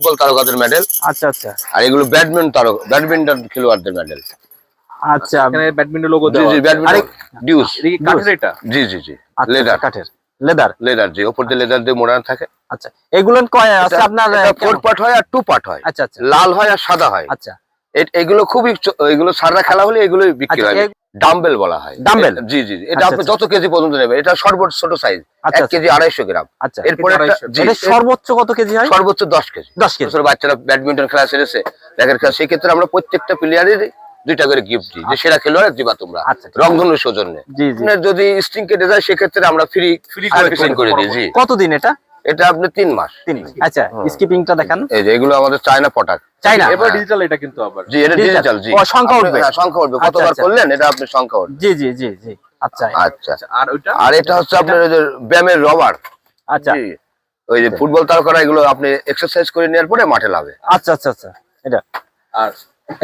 Football তারকাদের medal আচ্ছা আচ্ছা। আর এগুলো ব্যাডমিন্টন তারকা ব্যাডমিন্টন খেলোয়াড়দের মেডেল আচ্ছা। এখানে ব্যাডমিন্টন লোগো জি দেওয়া জি আছে। ব্যাডমিন্টন। ডিউস। এটা কি কাঠের এটা? জি জি জি। আচ্ছা, লেদার। কাঠের। লেদার? লেদার জি। উপর দিয়ে লেদার দিয়ে মোড়ানো থাকে। আচ্ছা। এগুলো কয় আছে আপনার ফোর পার্ট হয় আর টু পার্ট হয়। আচ্ছা আচ্ছা। লাল হয় আর সাদা হয়। আচ্ছা। এ- এগুলো খুবই এগুলো সারা খেলা হলে এগুলোই বিক্রি আচ্ছা, হয়। ডাম্বেল বলা হয়। ডাম্বেল? জি জি। এটা আচ্ছা, আপনি আচ্ছা। যত কেজি পর্যন্ত নেবেন এটা সর্বোচ্চ ছোট সাইজ আচ্ছা, এক কেজি আড়াইশো গ্রাম। আচ্ছা এরপরে এর সর্বোচ্চ কত কেজি হয়? সর্বোচ্চ দশ কেজি। দশ কেজি। বাচ্চারা ব্যাডমিন্টন খেলা সেরেছে দেখের খেলা সেক্ষেত্রে আমরা প্রত্যেকটা প্লেয়ারের দুইটা করে গিফট দিই যে সেরা খেলোয়াড় দিবা তোমরা। রংধনু সৌজন্যে। আপনার যদি স্ট্রিং কেটে যায় সেক্ষেত্রে আমরা ফ্রি ফ্রি করে দিই। কতদিন এটা? এটা আপনি তিন মাস। তিন আচ্ছা স্কিপিংটা দেখান। এই যে এগুলো আমাদের চায়না এবার হ্যাঁ। ডিজিটাল এটা কিন্তু আবার। জি এটা ডিজিটাল জি। ও, সংখ্যা উঠবে? হ্যাঁ, সংখ্যা উঠবে। আচ্ছা, কতবার আচ্ছা। করলেন এটা আপনি সংখ্যা উঠবে। জি জি জি জি। আচ্ছা। আচ্ছা। আর ওইটা? আর এটা হচ্ছে আপনার ওই যে ব্যায়ামের রবার আচ্ছা। ওই যে ফুটবল তারকারা এগুলো আপনি এক্সারসাইজ করে নেওয়ার পরে মাঠে লাভে আচ্ছা আচ্ছা আচ্ছা। এটা। আর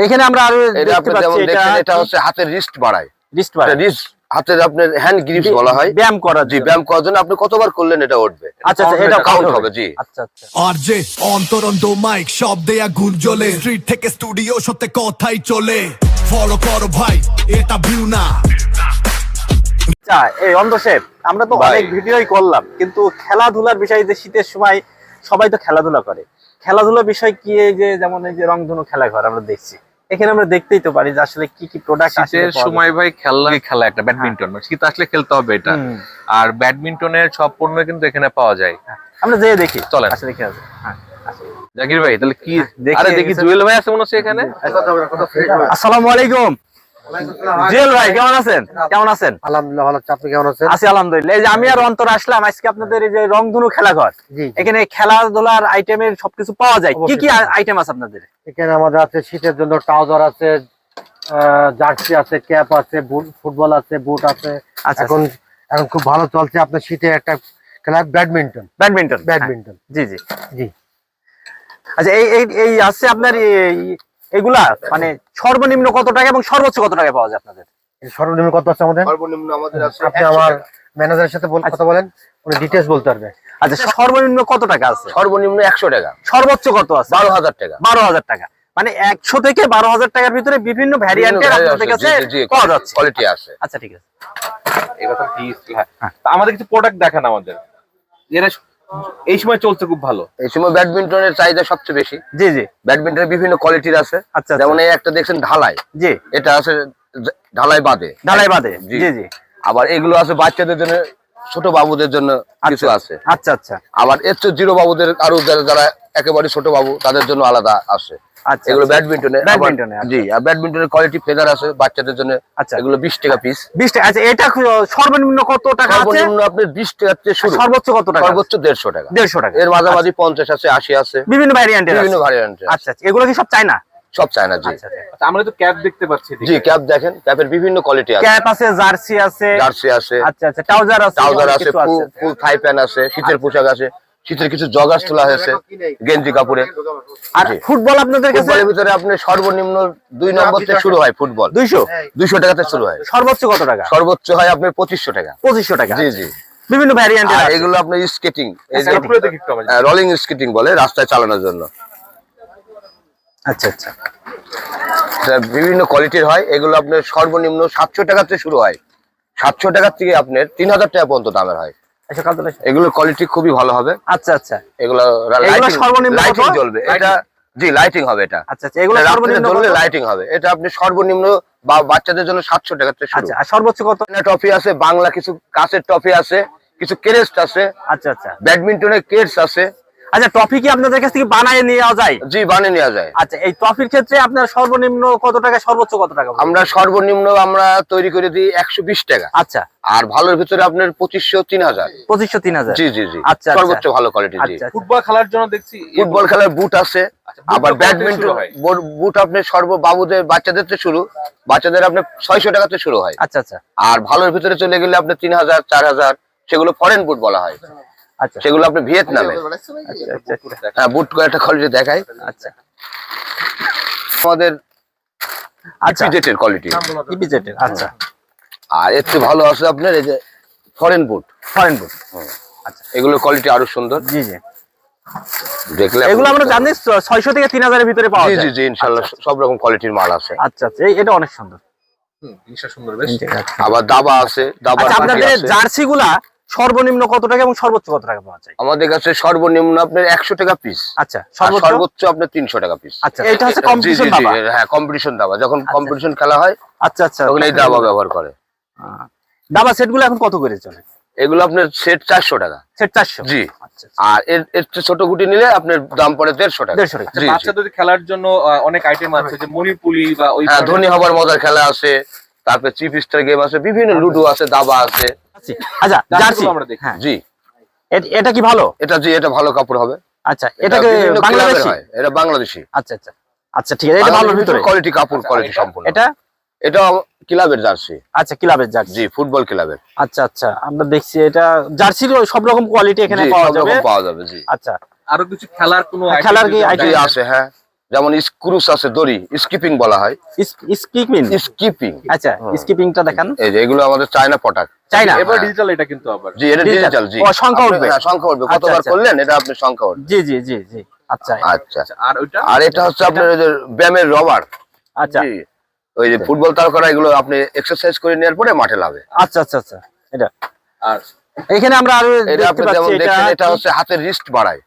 এখানে আমরা আরও এটা দেখতে যেমন পাচ্ছি এটা এটা হচ্ছে হাতের রিস্ট বাড়ায়। রিস্ট রিস্ট হাতের আপনার হ্যান্ড গ্রিপস বলা হয়। ব্যায়াম করার জি ব্যায়াম করার জন্য আপনি কতবার করলেন এটা উঠবে? আচ্ছা আচ্ছা এটা কাউন্ট হবে জি। আচ্ছা আচ্ছা। আরজে অন্তরন্ত মাইক সব দেয়া জ্বলে। স্ট্রিট থেকে স্টুডিও সত্যি কথাই চলে। ফলো করো ভাই এটা ভিউ না। আচ্ছা এই অন্ধ শেফ আমরা তো অনেক ভিডিওই করলাম কিন্তু খেলাধুলার বিষয় যে শীতের সময় সবাই তো খেলাধুলা করে। খেলাধুলার বিষয় কি এই যে যেমন এই যে রংধনু খেলা ঘর আমরা দেখছি। এখানে আমরা দেখতেই তো পারি যে আসলে কি কি প্রোডাক্ট শীতের সময় ভাই খেলা খেলা একটা ব্যাডমিন্টন মানে শীত আসলে খেলতে হবে এটা। আর ব্যাডমিন্টনের সব পণ্য কিন্তু এখানে পাওয়া যায়। আমরা যেয়ে দেখি। চলেন। আসলে দেখে আসবে হ্যাঁ। জাকির ভাই তাহলে কি দেখি আরে দেখি জুয়েল ভাই আছে মনে হচ্ছে এখানে? আসসালামু আলাইকুম। জুয়েল ভাই কেমন আছেন? কেমন আছেন? আলহামদুলিল্লাহ ভালো আপনি কেমন আছেন? আছি আলহামদুলিল্লাহ। এই যে আমি আর অন্তর আসলাম আজকে আপনাদের এই যে রংধনু খেলাঘর। এখানে খেলাধুলার আইটেমের সবকিছু পাওয়া যায়। কি কি আইটেম আছে আপনাদের? এখানে আমাদের আছে শীতের জন্য ট্রাউজার আছে জার্সি আছে ক্যাপ আছে ফুটবল আছে বুট আছে। আচ্ছা এখন এখন খুব ভালো চলছে আপনার শীতে একটা খেলা ব্যাডমিন্টন। ব্যাডমিন্টন। ব্যাডমিন্টন। জি জি। জি। আচ্ছা এই এই আছে আপনার এগুলা মানে সর্বনিম্ন কত টাকা এবং সর্বোচ্চ কত টাকা পাওয়া যায় আপনাদের? সর্বনিম্ন কত আছে আমাদের? সর্বনিম্ন আমাদের আছে আপনি আমার ম্যানেজারের সাথে বল- কথা বলেন উনি ডিটেলস বলতে পারবে। আচ্ছা সর্বনিম্ন কত টাকা আছে? সর্বনিম্ন একশো টাকা। সর্বোচ্চ কত আছে? বারো হাজার টাকা। বারো হাজার টাকা। মানে একশো থেকে বারো হাজার টাকার ভিতরে বিভিন্ন ভ্যারিয়েন্টের আপনাদের কাছে পাওয়া যাচ্ছে। কোয়ালিটি আছে। আচ্ছা ঠিক আছে। এই কথা ঠিক হ্যাঁ। তা আমাদের কিছু প্রোডাক্ট দেখান আমাদের। যেটা এই সময় চলছে খুব ভালো। এই সময় ব্যাডমিন্টনের চাহিদা সবচেয়ে বেশি। জি জি। ব্যাডমিন্টনের বিভিন্ন কোয়ালিটির আছে। আচ্ছা, আচ্ছা। যেমন এই একটা দেখছেন ঢালাই। জি। এটা আছে ঢালাই বাদে। ঢালাই বাদে। জি। জি জি। আবার এগুলো আছে বাচ্চাদের জন্য ছোট বাবুদের জন্য কিছু আছে। আচ্ছা আচ্ছা। আবার এর জিরো বাবুদের আরও যারা যারা একেবারে ছোট বাবু তাদের জন্য আলাদা আছে। আচ্ছা এগুলো আচ্ছা। ব্যাডমিন্টনে ব্যাডমিন্টনে, আচ্ছা। জি আর ব্যাডমিন্টনের কোয়ালিটি ফেদার আছে বাচ্চাদের জন্য। আচ্ছা। এগুলো বিশ টাকা পিস বিশ টাকা আচ্ছা এটা সর্বনিম্ন কত টাকা আছে? সর্বনিম্ন আপনার বিশ টাকা থেকে শুরু। সর্বোচ্চ কত টাকা? সর্বোচ্চ দেড়শো টাকা। দেড়শো টাকা। এর মাঝামাঝি পঞ্চাশ আছে আশি আছে। বিভিন্ন ভ্যারিয়েন্টের বিভিন্ন ভ্যারিয়েন্ট আচ্ছা আচ্ছা। এগুলো কি সব চাই না সব চায় না জি। আচ্ছা আচ্ছা। আচ্ছা আমরা তো ক্যাপ দেখতে পাচ্ছি জি ক্যাপ দেখেন। ক্যাপের বিভিন্ন কোয়ালিটি আছে। ক্যাপ আছে জার্সি আছে। জার্সি আছে। আচ্ছা আচ্ছা। ট্রাউজার আছে। ট্রাউজার আছে ফুল থাই প্যান্ট আছে শীতের পোশাক আছে। শীতের কিছু জগার্স তোলা হয়েছে গেঞ্জি কাপড়ে। আর ফুটবল আপনাদের কাছে? ভিতরে আপনি সর্বনিম্ন দুই নম্বর থেকে শুরু হয় ফুটবল। দুইশো? দুইশো টাকাতে শুরু হয়। সর্বোচ্চ কত টাকা? সর্বোচ্চ হয় আপনার পঁচিশশো টাকা। পঁচিশশো টাকা। জি জি। বিভিন্ন এগুলো আপনার স্কেটিং রোলিং স্কেটিং বলে রাস্তায় চালানোর জন্য। আচ্ছা আচ্ছা। বিভিন্ন কোয়ালিটির হয়। এগুলো আপনার সর্বনিম্ন সাতশো টাকা থেকে শুরু হয়। সাতশো টাকার থেকে আপনার তিন হাজার টাকা পর্যন্ত দামের হয়। এগুলোর কোয়ালিটি খুবই ভালো হবে। আচ্ছা আচ্ছা। এগুলো এগুলো? লাইটিং জ্বলবে। এটা জি লাইটিং হবে এটা। আচ্ছা আচ্ছা এগুলো সর্বনিম্ন লাইটিং হবে। এটা আপনি সর্বনিম্ন বা বাচ্চাদের জন্য সাতশো টাকা থেকে শুরু। আচ্ছা আর সর্বোচ্চ কত? টফি আছে বাংলা কিছু কাছের ট্রফি আছে কিছু কেরেস্ট আছে। আচ্ছা আচ্ছা। ব্যাডমিন্টনের কেটস আছে। আচ্ছা ট্রফি কি আপনাদের কাছ থেকে বানায় নেওয়া যায়? জি বানিয়ে নেওয়া যায়। আচ্ছা এই ট্রফির ক্ষেত্রে আপনার সর্বনিম্ন কত টাকা সর্বোচ্চ কত টাকা আমরা সর্বনিম্ন আমরা তৈরি করে দিই একশো বিশ টাকা। আচ্ছা। আর ভালোর ভিতরে আপনার পঁচিশশো তিন হাজার। পঁচিশশো তিন হাজার। জি জি জি। আচ্ছা, আচ্ছা। সর্বোচ্চ ভালো কোয়ালিটি জি। আচ্ছা আচ্ছা। ফুটবল খেলার জন্য দেখছি ফুটবল খেলার বুট আছে। আবার ব্যাডমিন্টন বুট আপনার সর্ব বাবুদের বাচ্চাদের তো শুরু। বাচ্চাদের আপনার ছয়শো টাকা থেকে শুরু হয়। আচ্ছা আচ্ছা। আর ভালোর ভিতরে চলে গেলে আপনার তিন হাজার চার হাজার সেগুলো ফরেন বুট বলা হয়। আচ্ছা। সেগুলো আপনি ভিয়েতনামে। আচ্ছা আচ্ছা হ্যাঁ বুট কয়েকটা কোয়ালিটি দেখাই। আচ্ছা। আমাদের আচ্ছা। জেটের কোয়ালিটি ইপিজেটের আচ্ছা। আর এর চেয়ে ভালো আছে আপনার এই যে ফরেন বুট ফরেন বুট এগুলোর কোয়ালিটি আরও সুন্দর। জি জি। দেখলে এগুলো আমরা জানি ছয়শো থেকে তিন হাজারের ভিতরে পাওয়া জি জি সব রকম কোয়ালিটির মাল আছে। আচ্ছা আচ্ছা। এটা অনেক সুন্দর। হুম, জিনিসটা সুন্দর বেশ। আবার দাবা আছে দাবা আচ্ছা আপনাদের জার্সি গুলা সর্বনিম্ন কত টাকা এবং সর্বোচ্চ কত টাকা পাওয়া যায়? আমাদের কাছে সর্বনিম্ন আপনার একশো টাকা পিস আচ্ছা সর্বোচ্চ? আপনার তিনশো টাকা পিস আচ্ছা এটা হচ্ছে কম্পিটিশন দাবা? হ্যাঁ কম্পিটিশন দাবা। যখন কম্পিটিশন খেলা হয় আচ্ছা আচ্ছা তখন এই দাবা ব্যবহার করে। দাবা সেটগুলো এখন কত করে চলে? এগুলো আপনার সেট চারশো টাকা। সেট চারশো? জি। আচ্ছা আর এর এর ছোট গুটি নিলে আপনার দাম পড়ে দেড়শো টাকা। দেড়শো টাকা। বাচ্চাদের খেলার জন্য আহ, অনেক আইটেম আছে যে মণিপুলি বা ওই হ্যাঁ ধনী হবার মজার খেলা আছে তারপরে চিপ স্টার গেম আছে বিভিন্ন লুডো আছে দাবা আছে। আচ্ছা জার্সি। আমরা দেখি। হ্যাঁ। জি। এটা কি ভালো? এটা জি এটা ভালো কাপড় হবে। আচ্ছা এটাকে বাংলাদেশি? এটা বাংলাদেশি। আচ্ছা আচ্ছা। আচ্ছা ঠিক আছে এটা ভালোর ভিতরে। কোয়ালিটি কাপড় আচ্ছা, কোয়ালিটি সম্পূর্ণ। এটা? এটা ক্লাবের জার্সি। আচ্ছা ক্লাবের জার্সি। জি ফুটবল ক্লাবের। আচ্র আচ্ছা আমরা দেখছি এটা। জার্সির সব রকম কোয়ালিটি এখানে পাওয়া যাবে। পাওয়া যাবে জি। আচ্ছা। আরও কিছু খেলার কোনো হ্যাঁ, খেলার কি? আছে হ্যাঁ। যেমন স্ক্রুস আছে দড়ি স্কিপিং বলা হয়। স্কিপিং স্কিপিং আচ্ছা স্কিপিংটা দেখান। এই যে এগুলো আমাদের চায়না প্রোডাক্ট চাই এবার ডিজিটাল এটা কিন্তু আবার। জি এটা ডিজিটাল জি। সংখ্যা উঠবে। সংখ্যা উঠবে। আচ্ছা, কতবার আচ্ছা। করলেন? এটা আপনি সংখ্যা উঠবে। জি জি জি জি। আচ্ছা। আচ্ছা। আর ওইটা? আর এটা হচ্ছে আপনার ওই যে ব্যায়ামের রবার আচ্ছা। ওই যে ফুটবল তারকারা এগুলো আপনি এক্সারসাইজ করে নেওয়ার পরে মাঠে লাভে আচ্ছা আচ্ছা আচ্ছা। এটা। আর এখানে আমরা আরও এটা আপনি যেমন এটা এটা হচ্ছে হাতের রিস্ট বাড়ায়।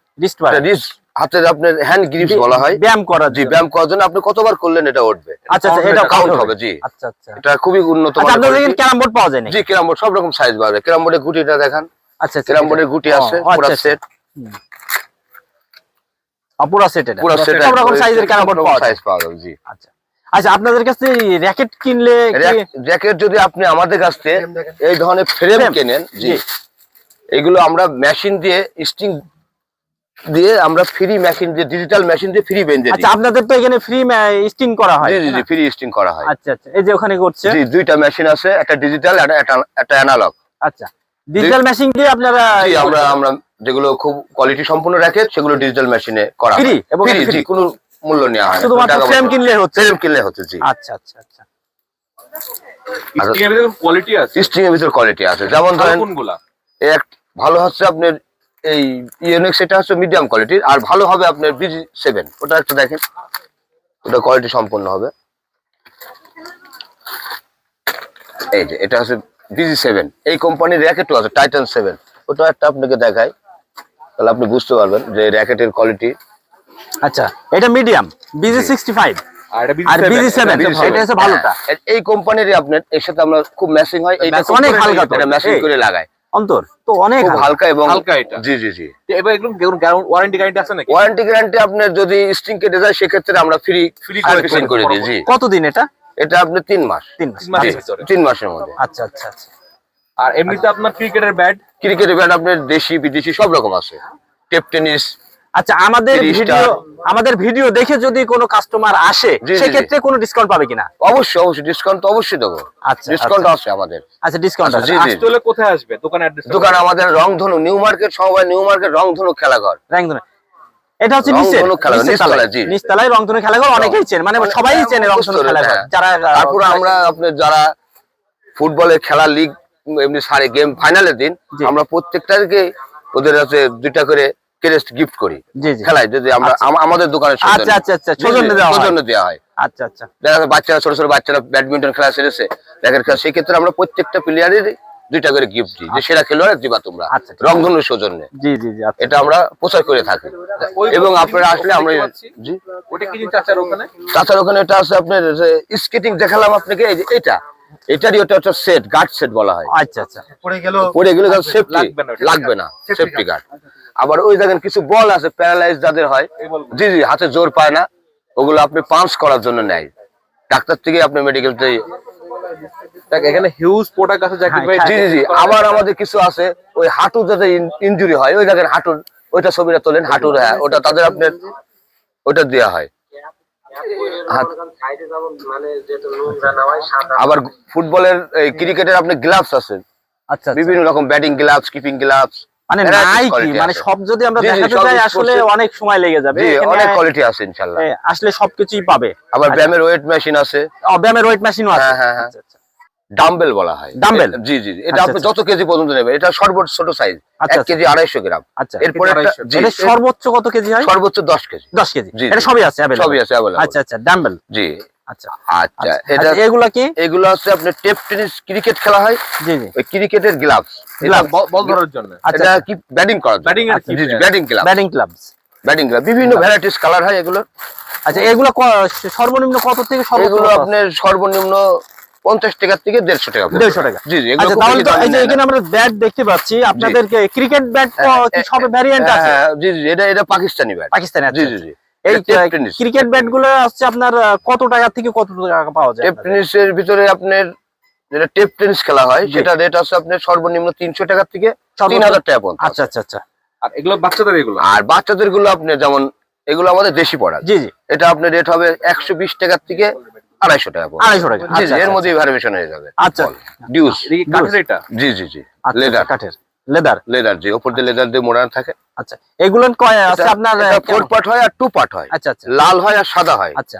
রিস্ট হাতের আপনার হ্যান্ড গ্রিপস বলা হয়। ব্যায়াম করা জি ব্যায়াম করার জন্য আপনি কতবার করলেন এটা উঠবে? আচ্ছা আচ্ছা এটা কাউন্ট হবে। জি। আচ্ছা আচ্ছা। এটা খুবই উন্নত আচ্ছা মানের আপনাদের। এখানে ক্যারাম বোর্ড পাওয়া যায় নাকি জি ক্যারাম বোর্ড সব রকম সাইজ পাবে ক্যারাম বোর্ডের গুটিটা দেখান। আচ্ছা আচ্ছা ক্যারাম বোর্ডের গুটি আছে পুরো। সেট পুরো সেট এটা। পুরো সেট সব রকম সাইজের ক্যারাম বোর্ড পাওয়া যায়। সাইজ পাওয়া যাবে জি। আচ্ছা। আচ্ছা আপনাদের কাছে র্যাকেট কিনলে র‍্যাকেট যদি আপনি আমাদের কাছ এই ধরনের ফ্রেম? কেনেন জি। জি। এগুলো আমরা মেশিন দিয়ে স্টিং দিয়ে আমরা ফ্রি মেশিন দিয়ে ডিজিটাল মেশিন দিয়ে ফ্রি বেঞ্জে আচ্ছা আপনাদের তো এখানে ফ্রি স্টিং করা হয় জি জি? ফ্রি স্টিং করা হয়। আচ্ছা আচ্ছা এই যে ওখানে করছে। জি দুইটা মেশিন আছে একটা ডিজিটাল একটা একটা অ্যানালগ আচ্ছা ডিজিটাল মেশিন দিয়ে আপনারা জি আমরা আমরা যেগুলো খুব কোয়ালিটি সম্পূর্ণ রাখে সেগুলো ডিজিটাল মেশিনে করা ফ্রি এবং ফ্রি জি কোনো মূল্য নেওয়া হয় না। শুধুমাত্র ফ্রেম কিনলে হচ্ছে। ফ্রেম কিনলে হচ্ছে জি। আচ্ছা আচ্ছা আচ্ছা। স্টিং এর ভিতরে কোয়ালিটি আছে? স্টিং এর ভিতর কোয়ালিটি আছে। যেমন ধরেন কোনগুলা? এক ভালো হচ্ছে আপনার এই ইউনিক্স এটা হচ্ছে মিডিয়াম কোয়ালিটির আর ভালো হবে আপনার বিজি সেভেন ওটা একটা দেখেন ওটা কোয়ালিটি সম্পন্ন হবে। এই যে এটা হচ্ছে বিজি সেভেন এই কোম্পানির র্যাকেটও আছে টাইটান সেভেন ওটা একটা আপনাকে দেখাই তাহলে আপনি বুঝতে পারবেন যে র্যাকেটের কোয়ালিটি আচ্ছা এটা মিডিয়াম বিজি সিক্সটি ফাইভ আর এটা আর BG7 বিজি সেভেন এটা BG7 এটা হচ্ছে ভালোটা। এই কোম্পানির আপনার এর সাথে আমরা খুব ম্যাচিং হয়। অনেক হালকা ম্যাচিং করে লাগায়। অন্তর। তো অনেক হালকা। হালকা এবং হালকা এটা। জি জি জি। এবার এগুলো ওয়ারেন্টি গ্যারান্টি আছে নাকি? ওয়ারেন্টি গ্যারান্টি আপনার যদি স্টিং কেটে যায় সেক্ষেত্রে আমরা ফ্রি ফ্রি করে সার্ভিসিং করে দিই জি। কতদিন এটা? এটা আপনি তিন মাস। তিন মাস। তিন মাসের ভিতরে। তিন মাসের মধ্যে। আচ্ছা আচ্ছা আচ্ছা। আর এমনিতে আপনার ক্রিকেটের ব্যাট ক্রিকেটের ব্যাট আপনার দেশি বিদেশি সব রকম আছে। টেপ টেনিস আচ্ছা আমাদের ভিডিও আমাদের ভিডিও দেখে যদি কোনো কাস্টমার আসে সেক্ষেত্রে কোনো ডিসকাউন্ট পাবে কিনা? অবশ্যই অবশ্যই ডিসকাউন্ট তো অবশ্যই দেবো। আচ্ছা, ডিসকাউন্ট আছে আমাদের। আচ্ছা ডিসকাউন্ট আচ্ছা, আছে। জি, জি। আসতে হলে কোথায় আসবে? দোকান অ্যাড্রেস দোকান আমাদের রংধনু নিউ মার্কেট সমবায় নিউ মার্কেট রংধনু খেলাঘর। রংধনু। এটা হচ্ছে নিচতলায়, তলায়। জি। নিচতলায় রংধনু খেলাঘর অনেকেই চেনে মানে সবাই হ্যাঁ, চেনে রংধনু খেলাঘর। হ্যাঁ। যারা তারপরে আমরা আপনার যারা ফুটবলের খেলা লিগ এমনি সারে গেম ফাইনালের দিন আমরা প্রত্যেকটাকে ওদের হচ্ছে দুইটা করে ক্রেস্ট গিফট করি। জি জি। খেলায় যদি আমরা আমাদের দোকানে আচ্ছা, আচ্ছা, আচ্ছা, সৌজন্যে দেওয়া হয়। সৌজন্য দেওয়া আচ্ছা আচ্ছা। দেখা যাচ্ছে বাচ্চারা ছোট ছোট বাচ্চারা ব্যাডমিন্টন খেলা সেরেছে। দেখেন খেলা সেক্ষেত্রে আমরা প্রত্যেকটা প্লেয়ারের দুইটা করে গিফট দিই। যে সেরা খেলোয়াড় দিবা তোমরা। আচ্ছা। রংধনু সৌজন্যে। জি জি জি আচ্ছা। এটা আমরা প্রচার করে থাকি। এবং আপনারা আসলে আমরা জি। ওখানে? তাছাড়া ওখানে এটা আছে আপনার স্কেটিং দেখালাম আপনাকে এই যে এটা। এটারই ওটা একটা সেট গার্ড সেট বলা হয়। আচ্ছা আচ্ছা। পড়ে গেলে সেফটি লাগবে না লাগবে না সেফটি গার্ড আবার ওই দেখেন কিছু বল আছে প্যারালাইজ যাদের হয় জি জি হাতে জোর পায় না ওগুলো আপনি পাঞ্চ করার জন্য নেয়। ডাক্তার থেকে আপনি মেডিকেল দেখ এখানে হিউজ প্রোডাক্ট আছে জাকির ভাই। জি জি জি আবার আমাদের কিছু আছে ওই হাঁটু যাতে ইনজুরি হয় ওই দেখেন হাঁটুর ওইটা ছবিটা তোলেন হাঁটুর হ্যাঁ ওটা তাদের আপনার ওটা দেওয়া হয়। আবার ফুটবলের ক্রিকেটের আপনি গ্লাভস আছে। আচ্ছা আচ্ছা। বিভিন্ন রকম ব্যাটিং গ্লাভস কিপিং গ্লাভস মানে নাই কি মানে সব যদি আমরা দেখাতে যাই আসলে অনেক সময় লেগে যাবে। অনেক কোয়ালিটি আছে আসলে সবকিছুই পাবে। আবার ব্যায়ামের ওয়েট মেশিন আছে। ব্যায়ামের ওয়েট মেশিনও আছে। হ্যাঁ, হ্যাঁ, হ্যাঁ। আচ্ছা, আচ্ছা। ডাম্বেল বলা হয়। ডাম্বেল জি জি। এটা আচ্ছা, আপনি আচ্ছা। যত কেজি পর্যন্ত নেবেন এটা সর্বোচ্চ ছোট সাইজ আচ্ছা, এক কেজি আড়াইশো গ্রাম। আচ্ছা এরপরে সর্বোচ্চ কত কেজি হয়? সর্বোচ্চ দশ কেজি। দশ কেজি। জি, এটা সবই আছে? সবই আছে। আচ্ছা আচ্ছা ডাম্বেল জি। আচ্ছা। আচ্ছা এটা এগুলা কি? এগুলো হচ্ছে আপনার টেপ টেনিস ক্রিকেট খেলা হয়। জি জি। ওই ক্রিকেটের গ্লাভস? বল- ধরার জন্য। এটা কি ব্যাটিং করার কি জি জি? Batting glove batting clubs batting glove বিভিন্ন ভ্যারাইটিস কালার হয় এগুলো আচ্ছা এগুলো সর্বনিম্ন কত থেকে সর্বোচ্চ এগুলো আপনার সর্বনিম্ন পঞ্চাশ টাকা থেকে দেড়শো টাকা দেড়শো টাকা। জি জি আচ্ছা তাহলে তো এই যে এখানে আমরা ব্যাট দেখতে পাচ্ছি আপনাদেরকে ক্রিকেট ব্যাট সব ভ্যারিয়েন্ট হ্যাঁ, আছে? জি জি এটা এটা পাকিস্তানি ব্যাট পাকিস্তানে জি জি জি। এই টেপ টেনিস ক্রিকেট ব্যাটগুলো হচ্ছে আপনার কত টাকা থেকে কত টাকা পাওয়া যায় টেপ? টেনিসের ভিতরে আপনার যেটা টেপ টেনিস খেলা হয় সেটা রেট আছে আপনার সর্বনিম্ন তিনশো টাকা থেকে তিন হাজার টাকা পর্যন্ত। আচ্ছা আচ্ছা আচ্ছা। আর এগুলো বাচ্চাদের এগুলো? আর বাচ্চাদেরগুলো আপনি যেমন এগুলো আমাদের দেশি পড়া। জি জি। এটা আপনার রেট হবে একশো বিশ টাকার থেকে আড়াইশো টাকা আড়াইশো টাকা। জি জি আচ্ছা, এর আচ্ছা, মধ্যেই ভ্যারিয়েশন হয়ে যাবে। আচ্ছা। ডিউস কাঠের এটা? জি জি জি। আচ্ছা, লেদার কাঠের। লেদার লেদার জি। ওপর দিয়ে লেদার দিয়ে মোড়ানো থাকে। আচ্ছা। এগুলো কয় আছে আপনার ফোর? পার্ট হয় আর টু পার্ট হয়। আচ্ছা আচ্ছা। লাল হয় আর সাদা হয়। আচ্ছা।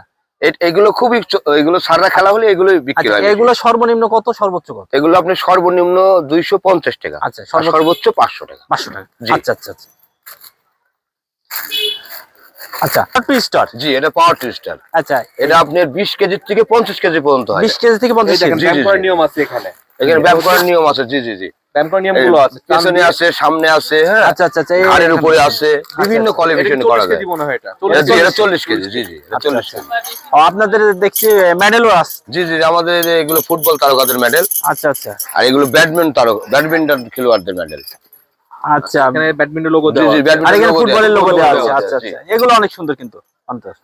এগুলো খুবই এগুলো সাদা খেলা হলে বিক্রি আচ্ছা হয়। এগুলো সর্বনিম্ন কত সর্বোচ্চ কত? এগুলো আপনি সর্বনিম্ন দুইশো পঞ্চাশ টাকা। আচ্ছা সর্বোচ্চ। সর্বোচ্চ পাঁচশো টাকা। পাঁচশো টাকা। আচ্ছা আচ্ছা আচ্ছা। আচ্ছা। জি এটা পাওয়ার টুইস্টার আচ্ছা। এটা আপনার থেকে কেজি পর্যন্ত হয় থেকে এই পঞ্চাশ দেখেন কেজি। নিয়ম আছে এখানে। নিয়ম আছে জি জি আছে। সামনে আছে হ্যাঁ? আচ্ছা আচ্ছা আচ্ছা ঘাড়ের উপরে আছে। বিভিন্ন কোয়ালিফিকেশন করা যায়। কেজি এটা? জি, এটা 40 চল্লিশ কেজি জি। কেজি। আপনাদের দেখছি মেডেলও আছে। জি জি আমাদের এগুলো ফুটবল তারকাদের মেডেল আচ্ছা আচ্ছা। আর এগুলো ব্যাডমিন্টন তারক ব্যাডমিন্টন খেলোয়াড়দের মেডেল আচ্ছা এখানে ব্যাডমিন্টন লোগো দেওয়া আছে। আর এখানে ফুটবলের লোগো দেওয়া আছে। আচ্ছা আচ্ছা। এগুলো অনেক সুন্দর কিন্তু।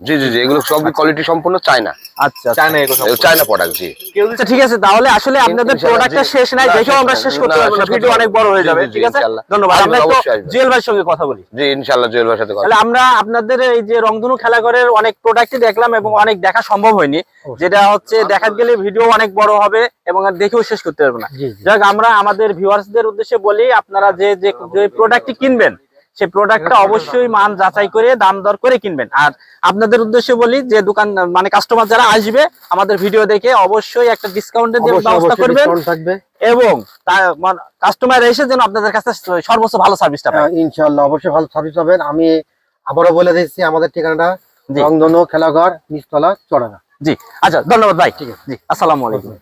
জি জি জি এগুলো সবই কোয়ালিটি সম্পূর্ণ চায়না আচ্ছা আচ্ছা। চায়না এগুলো চায়না প্রোডাক্ট জি। আচ্ছা ঠিক আছে তাহলে আসলে আপনাদের প্রোডাক্টটা শেষ নাই দেখেও আমরা শেষ করতে পারব না ভিডিও অনেক বড় হয়ে যাবে ঠিক আছে? ধন্যবাদ আমরা আসবেন। জুয়েল ভাইয়ের সঙ্গে কথা বলি। জি ইনশাল্লাহ জুয়েল ভাইয়ের সাথে কথা তাহলে আমরা আপনাদের এই যে রংধনু খেলাঘরের অনেক প্রোডাক্টই দেখলাম এবং অনেক দেখা সম্ভব হয়নি যেটা হচ্ছে দেখা গেলে ভিডিও অনেক বড় হবে এবং আর দেখেও শেষ করতে পারব না। যাক আমরা আমাদের ভিউয়ার্সদের উদ্দেশ্যে বলি আপনারা যে যে যে প্রোডাক্টটি কিনবেন সেই প্রোডাক্টটা অবশ্যই মান যাচাই করে দাম দর করে কিনবেন। আর আপনাদের উদ্দেশ্যে বলি যে দোকান মানে কাস্টমার যারা আসবে আমাদের ভিডিও দেখে অবশ্যই একটা ডিসকাউন্টের ব্যবস্থা করবেন। এবং কাস্টমার এসে যেন আপনাদের কাছে সর্বোচ্চ ভালো সার্ভিসটা পায়। হ্যাঁ, ইনশাআল্লাহ অবশ্যই ভালো সার্ভিস পাবেন। আমি আবারও বলে দিচ্ছি আমাদের ঠিকানাটা। রংধনু খেলাঘর নিচতলা চড়ানা জি আচ্ছা ধন্যবাদ ভাই। ঠিক আছে। জি আসসালামু আলাইকুম।